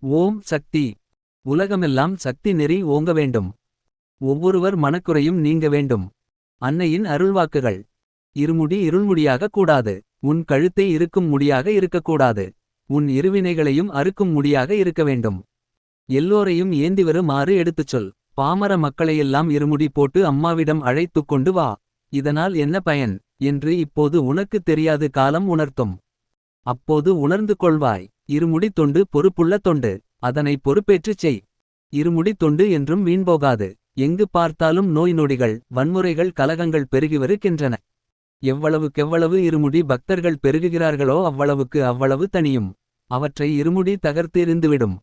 ஓம் சக்தி. உலகமெல்லாம் சக்தி நெறி ஓங்க வேண்டும். ஒவ்வொருவர் மனக்குறையும் நீங்க வேண்டும். அன்னையின் அருள்வாக்குகள். இருமுடி இருள்முடியாக கூடாது. உன் கழுத்தை இருக்கும் முடியாக இருக்கக்கூடாது. உன் இருவினைகளையும் அறுக்கும் முடியாக இருக்க வேண்டும். எல்லோரையும் ஏந்தி வருமாறு எடுத்துச் சொல். பாமர மக்களையெல்லாம் இருமுடி போட்டு அம்மாவிடம் அழைத்துக் கொண்டு வா. இதனால் என்ன பயன்? என்று இப்போது உனக்குத் தெரியாது காலம் உணர்த்தும். அப்போது உணர்ந்து கொள்வாய் இருமுடி தொண்டு பொறுப்புள்ள தொண்டு அதனை பொறுப்பேற்றுச் செய். இருமுடி தொண்டு என்றும் வீண்போகாது எங்கு பார்த்தாலும் நோய் நொடிகள் வன்முறைகள் கலகங்கள் பெருகி வருகின்றன. எவ்வளவுக்கெவ்வளவு இருமுடி பக்தர்கள் பெருகுகிறார்களோ அவ்வளவுக்கு அவ்வளவு தனியும் அவற்றை இருமுடி தகர்த்து எறிந்துவிடும்.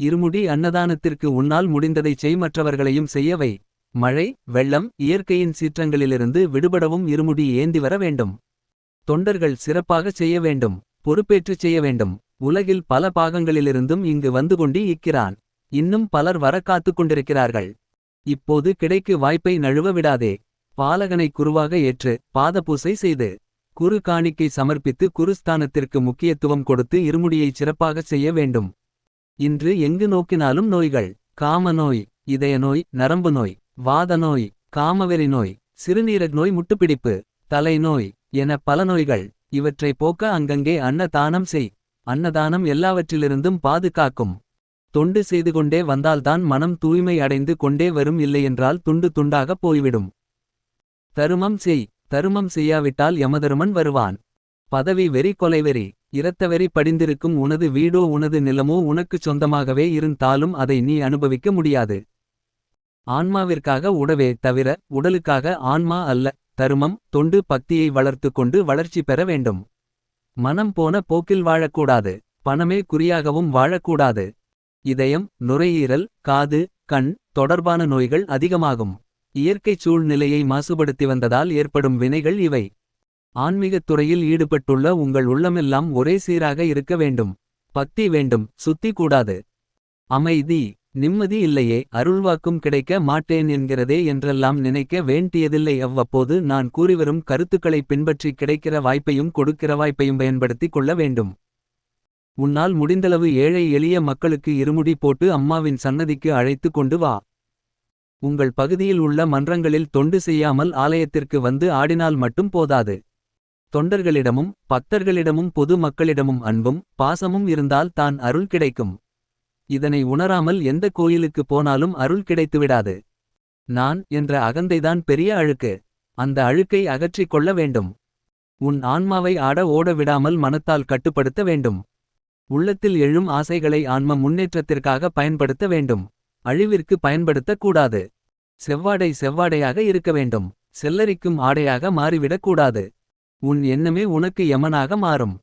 இருமுடி அன்னதானத்திற்கு உன்னால் முடிந்ததைச் செய் மற்றவர்களையும் செய்யவை மழை வெள்ளம் இயற்கையின் சீற்றங்களிலிருந்து விடுபடவும் இருமுடி ஏந்தி வர வேண்டும். தொண்டர்கள் சிறப்பாகச் செய்ய வேண்டும். பொறுப்பேற்றுச் செய்ய வேண்டும். உலகில் பல பாகங்களிலிருந்தும் இங்கு வந்து கொண்டு இக்கிறான் இன்னும் பலர் வரக்காத்துக் கொண்டிருக்கிறார்கள். இப்போது கிடைக்கு வாய்ப்பை நழுவ விடாதே. பாலகனை குருவாக ஏற்று பாதபூசை செய்து குரு காணிக்கை சமர்ப்பித்து குருஸ்தானத்திற்கு முக்கியத்துவம் கொடுத்து இருமுடியைச் சிறப்பாகச் செய்ய வேண்டும். இன்று எங்கு நோக்கினாலும் நோய்கள். காம நோய் இதய நோய் நரம்பு நோய் வாத நோய் காமவெறி நோய் சிறுநீரக நோய் முட்டுப்பிடிப்பு தலைநோய் என பல நோய்கள். இவற்றை போக்க அங்கங்கே அன்னதானம் செய். அன்னதானம் எல்லாவற்றிலிருந்தும் பாதுகாக்கும். தொண்டு செய்து கொண்டே வந்தால்தான் மனம் தூய்மை அடைந்து கொண்டே வரும் இல்லையென்றால் துண்டு துண்டாகப் போய்விடும். தருமம் செய். தருமம் செய்யாவிட்டால் யமதருமன் வருவான். பதவி வெறி கொலைவெறி இரத்தவெறி படிந்திருக்கும் உனது வீடோ உனது நிலமோ உனக்குச் சொந்தமாகவே இருந்தாலும் அதை நீ அனுபவிக்க முடியாது. ஆன்மாவிற்காக உடவே தவிர உடலுக்காக ஆன்மா அல்ல. தருமம் தொண்டு பக்தியை வளர்த்து கொண்டு வளர்ச்சி பெற வேண்டும். மனம் போன போக்கில் வாழக்கூடாது பணமே குறியாகவும் வாழக்கூடாது. இதயம் நுரையீரல் காது கண் தொடர்பான நோய்கள் அதிகமாகும். இயற்கைச் சூழ்நிலையை மாசுபடுத்தி வந்ததால் ஏற்படும் வினைகள் இவை. ஆன்மீகத் துறையில் ஈடுபட்டுள்ள உங்கள் உள்ளமெல்லாம் ஒரே சீராக இருக்க வேண்டும். பக்தி வேண்டும் சுத்தி கூடாது. அமைதி. நிம்மதி இல்லையே அருள்வாக்கும் கிடைக்க மாட்டேன் என்கிறதே என்றெல்லாம் நினைக்க வேண்டியதில்லை. அவ்வப்போது நான் கூறிவரும் கருத்துக்களை பின்பற்றி கிடைக்கிற வாய்ப்பையும் கொடுக்கிற வாய்ப்பையும் பயன்படுத்திக் கொள்ள வேண்டும். உன்னால் முடிந்தளவு ஏழை எளிய மக்களுக்கு இருமுடி போட்டு அம்மாவின் சன்னதிக்கு அழைத்து கொண்டு வா. உங்கள் பகுதியில் உள்ள மன்றங்களில் தொண்டு செய்யாமல் ஆலயத்திற்கு வந்து ஆடினால் மட்டும் போதாது. தொண்டர்களிடமும் பக்தர்களிடமும் பொது மக்களிடமும் அன்பும் பாசமும் இருந்தால் தான் அருள் கிடைக்கும். இதனை உணராமல் எந்த கோயிலுக்கு போனாலும் அருள் கிடைத்துவிடாது. நான் என்ற அகந்தைதான் பெரிய அழுக்கு. அந்த அழுக்கை அகற்றிக் கொள்ள வேண்டும். உன் ஆன்மாவை ஆட ஓட விடாமல் மனத்தால் கட்டுப்படுத்த வேண்டும். உள்ளத்தில் எழும் ஆசைகளை ஆன்ம முன்னேற்றத்திற்காக பயன்படுத்த வேண்டும். அழிவிற்கு பயன்படுத்தக் கூடாது. செவ்வாடை செவ்வாடையாக இருக்க வேண்டும். செல்லரிக்கும் ஆடையாக மாறிவிடக் கூடாது. உன் எண்ணமே உனக்கு யமனாக மாறும்.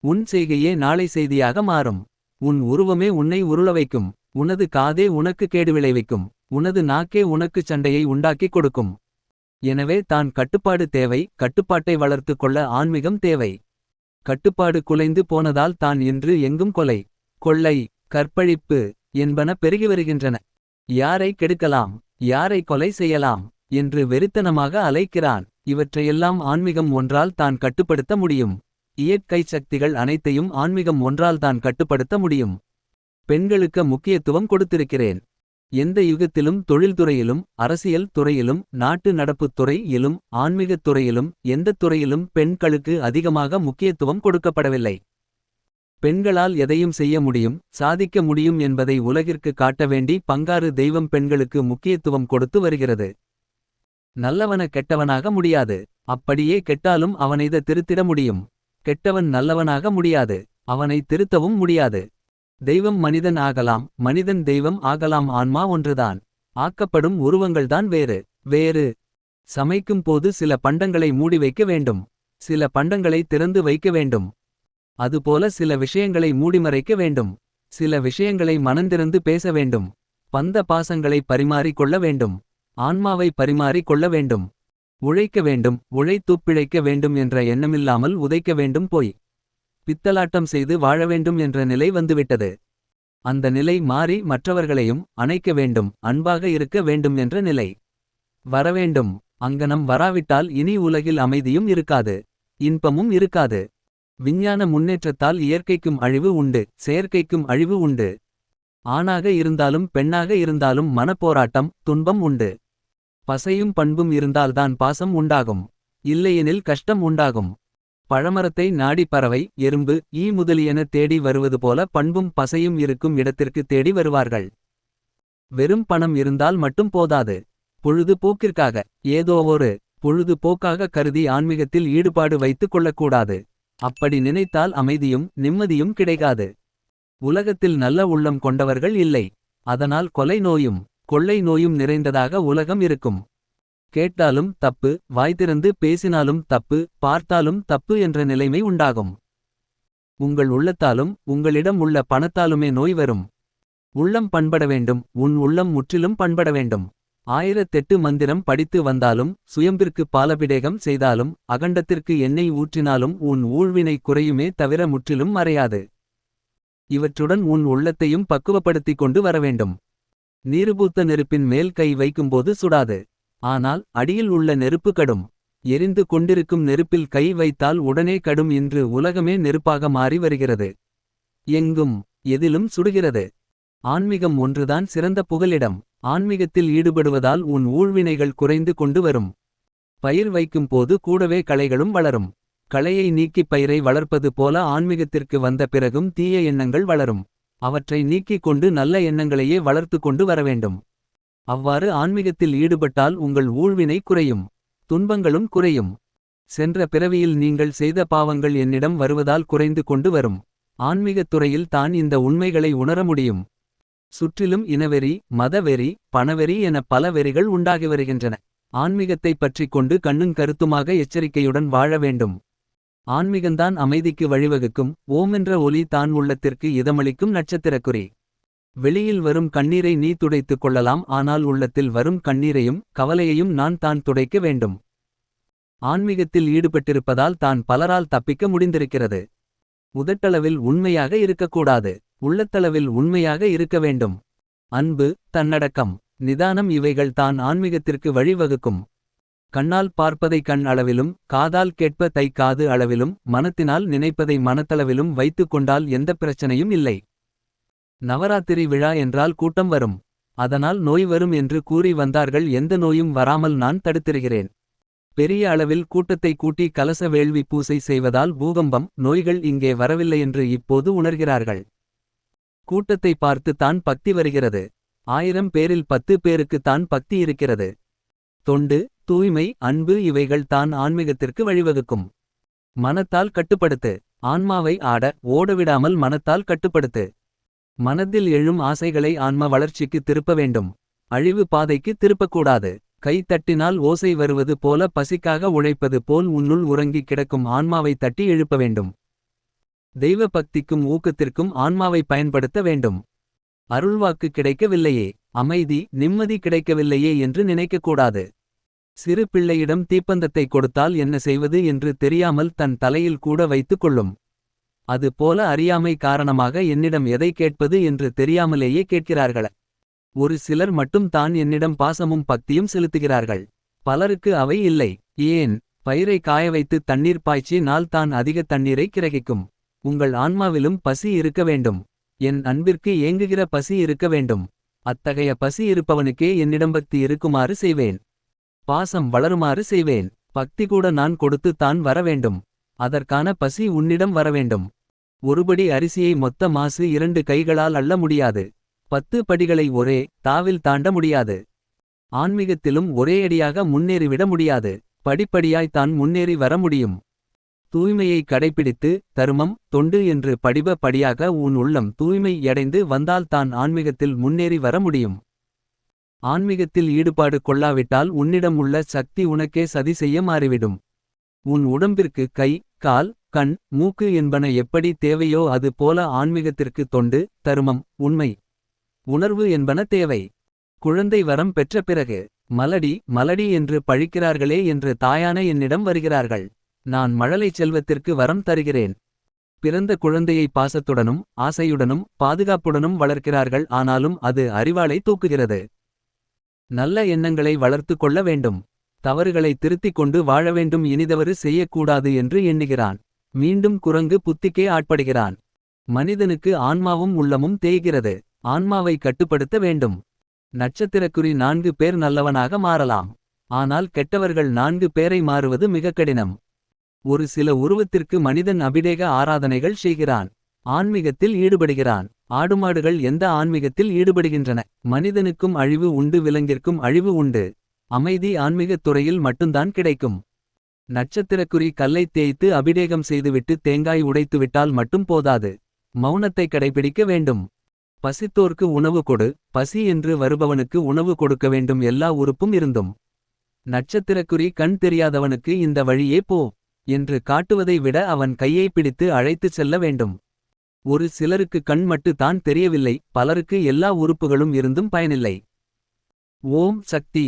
உன் செய்கையே நாளை செய்தியாக மாறும். உன் உருவமே உன்னை உருள வைக்கும். உனது காதே உனக்கு கேடு விளைவிக்கும். உனது நாக்கே உனக்குச் சண்டையை உண்டாக்கிக் கொடுக்கும். எனவே தான் கட்டுப்பாடு தேவை. கட்டுப்பாட்டை வளர்த்து கொள்ள ஆன்மீகம் தேவை. கட்டுப்பாடு குலைந்து போனதால் தான் இன்று எங்கும் கொலை கொள்ளை கற்பழிப்பு என்பன பெருகி வருகின்றன. யாரை கெடுக்கலாம் யாரை கொலை செய்யலாம் என்று வெறித்தனமாக அலைக்கிறான். இவற்றையெல்லாம் ஆன்மீகம் ஒன்றால் தான் கட்டுப்படுத்த முடியும். இயற்கை சக்திகள் அனைத்தையும் ஆன்மீகம் ஒன்றால் தான் கட்டுப்படுத்த முடியும். பெண்களுக்கு முக்கியத்துவம் கொடுத்திருக்கிறேன். எந்த யுகத்திலும் தொழில்துறையிலும் அரசியல் துறையிலும் நாட்டு நடப்புத் துறையிலும் ஆன்மீகத் துறையிலும் எந்தத் துறையிலும் பெண்களுக்கு அதிகமாக முக்கியத்துவம் கொடுக்கப்படவில்லை. பெண்களால் எதையும் செய்ய முடியும் சாதிக்க முடியும் என்பதை உலகிற்கு காட்ட வேண்டி பங்காறு தெய்வம் பெண்களுக்கு முக்கியத்துவம் கொடுத்து வருகிறது. நல்லவன கெட்டவனாக முடியாது. அப்படியே கெட்டாலும் அவனைத திருத்திட முடியும். கெட்டவன் நல்லவனாக முடியாது அவனை திருத்தவும் முடியாது. தெய்வம் மனிதன் ஆகலாம் மனிதன் தெய்வம் ஆகலாம் ஆன்மா ஒன்றுதான். ஆக்கப்படும் உருவங்கள்தான் வேறு வேறு. சமைக்கும் போது சில பண்டங்களை மூடி வைக்க வேண்டும் சில பண்டங்களை திறந்து வைக்க வேண்டும். அதுபோல சில விஷயங்களை மூடிமறைக்க வேண்டும் சில விஷயங்களை மனந்திறந்து பேச வேண்டும். பந்த பாசங்களை பரிமாறிக் கொள்ள வேண்டும் ஆன்மாவை பரிமாறிக் கொள்ள வேண்டும். உழைக்க வேண்டும் உழைத்துப் பிழைக்க வேண்டும் என்ற எண்ணமில்லாமல் உதைக்க வேண்டும் போய். பித்தலாட்டம் செய்து வாழ வேண்டும் என்ற நிலை வந்துவிட்டது. அந்த நிலை மாறி மற்றவர்களையும் அணைக்க வேண்டும் அன்பாக இருக்க வேண்டும் என்ற நிலை. வரவேண்டும் அங்கனம் வராவிட்டால் இனி உலகில் அமைதியும் இருக்காது இன்பமும் இருக்காது. விஞ்ஞான முன்னேற்றத்தால் இயற்கைக்கும் அழிவு உண்டு செயற்கைக்கும் அழிவு உண்டு. ஆணாக இருந்தாலும் பெண்ணாக இருந்தாலும் மனப்போராட்டம் துன்பம் உண்டு. பசையும் பண்பும் இருந்தால்தான் பாசம் உண்டாகும். இல்லையெனில் கஷ்டம் உண்டாகும். பழமரத்தை நாடி பறவை எறும்பு ஈ முதலியன தேடி வருவது போல பண்பும் பசையும் இருக்கும் இடத்திற்கு தேடி வருவார்கள். வெறும் பணம் இருந்தால் மட்டும் போதாது. பொழுது போக்கிற்காக ஏதோ ஒரு பொழுது போக்காக கருதி ஆன்மீகத்தில் ஈடுபாடு வைத்துக் கொள்ளக்கூடாது. அப்படி நினைத்தால் அமைதியும் நிம்மதியும் கிடைக்காது. உலகத்தில் நல்ல உள்ளம் கொண்டவர்கள் இல்லை. அதனால் கொலை நோயும் கொள்ளை நோயும் நிறைந்ததாக உலகம் இருக்கும். கேட்டாலும் தப்பு வாய்திறந்து பேசினாலும் தப்பு பார்த்தாலும் தப்பு என்ற நிலைமை உண்டாகும். உங்கள் உள்ளத்தாலும் உங்களிடம் உள்ள பணத்தாலுமே நோய் வரும். உள்ளம் பண்பட வேண்டும் உன் உள்ளம் முற்றிலும் பண்பட வேண்டும். ஆயிரத்தெட்டு மந்திரம் படித்து வந்தாலும் சுயம்பிற்கு பாலபிடேகம் செய்தாலும் அகண்டத்திற்கு எண்ணெய் ஊற்றினாலும் உன் ஊழ்வினை குறையுமே தவிர முற்றிலும் மறையாது. இவற்றுடன் உன் உள்ளத்தையும் பக்குவப்படுத்திக் கொண்டு வரவேண்டும் நீருபூத்த நெருப்பின் மேல் கை வைக்கும்போது சுடாது. ஆனால் அடியில் உள்ள நெருப்பு கடும். எரிந்து கொண்டிருக்கும் நெருப்பில் கை வைத்தால் உடனே கடும் இன்று உலகமே நெருப்பாக மாறி வருகிறது. எங்கும் எதிலும் சுடுகிறது. ஆன்மீகம் ஒன்றுதான் சிறந்த புகலிடம். ஆன்மீகத்தில் ஈடுபடுவதால் உன் ஊழ்வினைகள் குறைந்து கொண்டு வரும். பயிர் வைக்கும் போது கூடவே களைகளும் வளரும். களையை நீக்கி பயிரை வளர்ப்பது போல ஆன்மீகத்திற்கு வந்த பிறகும் தீய எண்ணங்கள் வளரும். அவற்றை நீக்கிக் கொண்டு நல்ல எண்ணங்களையே வளர்த்து கொண்டு வரவேண்டும். அவ்வாறு ஆன்மீகத்தில் ஈடுபட்டால் உங்கள் ஊழ்வினை குறையும் துன்பங்களும் குறையும். சென்ற பிறவியில் நீங்கள் செய்த பாவங்கள் என்னிடம் வருவதால் குறைந்து கொண்டு வரும். ஆன்மீகத் துறையில் தான் இந்த உண்மைகளை உணர முடியும். சுற்றிலும் இனவெறி மதவெறி பணவெறி என பல வெறிகள் உண்டாகி வருகின்றன. ஆன்மீகத்தைப் பற்றிக் கொண்டு கண்ணுங் கருத்துமாக எச்சரிக்கையுடன் வாழ வேண்டும். ஆன்மீகந்தான் அமைதிக்கு வழிவகுக்கும். ஓமென்ற ஒலி தான் உள்ளத்திற்கு இதமளிக்கும் நட்சத்திரக்குறி. வெளியில் வரும் கண்ணீரை நீ துடைத்துக் கொள்ளலாம். ஆனால் உள்ளத்தில் வரும் கண்ணீரையும் கவலையையும் நான் தான் துடைக்க வேண்டும். ஆன்மீகத்தில் ஈடுபட்டிருப்பதால் தான் பலரால் தப்பிக்க முடிந்திருக்கிறது. உதட்டளவில் உண்மையாக இருக்கக்கூடாது. உள்ளத்தளவில் உண்மையாக இருக்க வேண்டும். அன்பு தன்னடக்கம் நிதானம் இவைகள் தான் ஆன்மீகத்திற்கு வழிவகுக்கும். கண்ணால் பார்ப்பதை கண் அளவிலும் காதால் கேட்ப தை காது அளவிலும் மனத்தினால் நினைப்பதை மனத்தளவிலும் வைத்துக் கொண்டால் எந்த பிரச்சனையும் இல்லை. நவராத்திரி விழா என்றால் கூட்டம் வரும். அதனால் நோய் வரும் என்று கூறி வந்தார்கள் எந்த நோயும் வராமல் நான் தடுத்திருக்கிறேன். பெரிய அளவில் கூட்டத்தை கூட்டி கலச வேள்வி பூசை செய்வதால் பூகம்பம் நோய்கள் இங்கே வரவில்லை என்று இப்போது உணர்கிறார்கள். கூட்டத்தை பார்த்து தான் பக்தி வருகிறது. ஆயிரம் பேரில் பத்து பேருக்கு தான் பக்தி இருக்கிறது. தொண்டு தூய்மை அன்பு இவைகள் தான் ஆன்மீகத்திற்கு வழிவகுக்கும். மனத்தால் கட்டுப்படுத்து. ஆன்மாவை ஆட ஓடவிடாமல் மனத்தால் கட்டுப்படுத்து. மனதில் எழும் ஆசைகளை ஆன்ம வளர்ச்சிக்கு திருப்ப வேண்டும். அழிவு பாதைக்கு திருப்பக்கூடாது. கை தட்டினால் ஓசை வருவது போல பசிக்காக உழைப்பது போல் உன்னுள் உறங்கிக் கிடக்கும் ஆன்மாவை தட்டி எழுப்ப வேண்டும். தெய்வ பக்திக்கும் ஊக்கத்திற்கும் ஆன்மாவை பயன்படுத்த வேண்டும். அருள்வாக்கு கிடைக்கவில்லையே அமைதி நிம்மதி கிடைக்கவில்லையே என்று நினைக்கக்கூடாது. சிறு பிள்ளையிடம் தீப்பந்தத்தை கொடுத்தால் என்ன செய்வது என்று தெரியாமல் தன் தலையில் கூட வைத்துக் கொள்ளும். அது போல அறியாமை காரணமாக என்னிடம் எதை கேட்பது என்று தெரியாமலேயே கேட்கிறார்கள. ஒரு சிலர் மட்டும் தான் என்னிடம் பாசமும் பக்தியும் செலுத்துகிறார்கள். பலருக்கு அவை இல்லை. ஏன்? பயிரை காய வைத்து தண்ணீர் பாய்ச்சி நாள் தான் அதிக தண்ணீரை கிரகிக்கும். உங்கள் ஆன்மாவிலும் பசி இருக்க வேண்டும். என் அன்பிற்கு ஏங்குகிற பசி இருக்க வேண்டும். அத்தகைய பசி இருப்பவனுக்கே என்னிடம் பக்தி இருக்குமாறு செய்வேன். பாசம் வளருமாறு செய்வேன். பக்தி கூட நான் கொடுத்து தான் வரவேண்டும் அதற்கான பசி உன்னிடம் வரவேண்டும் ஒருபடி அரிசியை மொத்த மாசு இரண்டு கைகளால் அள்ள முடியாது. பத்து படிகளை ஒரே தாவில் தாண்ட முடியாது. ஆன்மீகத்திலும் ஒரேயடியாக முன்னேறிவிட முடியாது. படிப்படியாய் தான் முன்னேறி வர முடியும். தூய்மையை கடைப்பிடித்து தருமம் தொண்டு என்று படிப படியாக உன் உள்ளம் தூய்மை அடைந்து வந்தால் தான் ஆன்மீகத்தில் முன்னேறி வர முடியும். ஆன்மீகத்தில் ஈடுபாடு கொள்ளாவிட்டால் உன்னிடம் உள்ள சக்தி உனக்கே சதி செய்ய மாறிவிடும். உன் உடம்பிற்கு கை கால் கண் மூக்கு என்பன எப்படி தேவையோ அது போல ஆன்மீகத்திற்கு தொண்டு தருமம் உண்மை. உணர்வு என்பன தேவை. குழந்தை வரம் பெற்ற பிறகு மலடி மலடி என்று பழிக்கிறார்களே என்று தாயான என்னிடம் வருகிறார்கள். நான் மழலை செல்வத்திற்கு வரம் தருகிறேன். பிறந்த குழந்தையை பாசத்துடனும் ஆசையுடனும் பாதுகாப்புடனும் வளர்க்கிறார்கள் ஆனாலும் அது அறிவாளை தூக்குகிறது. நல்ல எண்ணங்களை வளர்த்து கொள்ள வேண்டும். தவறுகளை திருத்திக் கொண்டு வாழ வேண்டும் இனிதவறு செய்யக்கூடாது என்று எண்ணுகிறான். மீண்டும் குரங்கு புத்திக்கே ஆட்படுகிறான். மனிதனுக்கு ஆன்மாவும் உள்ளமும் தேய்கிறது. ஆன்மாவை கட்டுப்படுத்த வேண்டும். நட்சத்திரக்குறி நான்கு பேர் நல்லவனாக மாறலாம். ஆனால் கெட்டவர்கள் நான்கு பேரை மாறுவது மிக கடினம். ஒரு சில உருவத்திற்கு மனிதன் அபிடேக ஆராதனைகள் செய்கிறான். ஆன்மீகத்தில் ஈடுபடுகிறான். ஆடுமாடுகள் எந்த ஆன்மீகத்தில் ஈடுபடுகின்றன? மனிதனுக்கும் அழிவு உண்டு விலங்கிற்கும் அழிவு உண்டு. அமைதி ஆன்மீகத் துறையில் மட்டும்தான் கிடைக்கும். நட்சத்திரக்குறி கல்லைத் தேய்த்து அபிடேகம் செய்துவிட்டு தேங்காய் உடைத்துவிட்டால் மட்டும் போதாது. மௌனத்தை கடைபிடிக்க வேண்டும். பசித்தோர்க்கு உணவு கொடு. பசி என்று வருபவனுக்கு உணவு கொடுக்க வேண்டும். எல்லா உறுப்பும் இருந்தும். நட்சத்திரக்குறி கண் தெரியாதவனுக்கு இந்த வழியே போ. என்று காட்டுவதை விட அவன் கையை பிடித்து அழைத்துச் செல்ல வேண்டும். ஒரு சிலருக்கு கண் மட்டு தான் தெரியவில்லை பலருக்கு எல்லா உறுப்புகளும் இருந்தும் பயனில்லை. ஓம் சக்தி!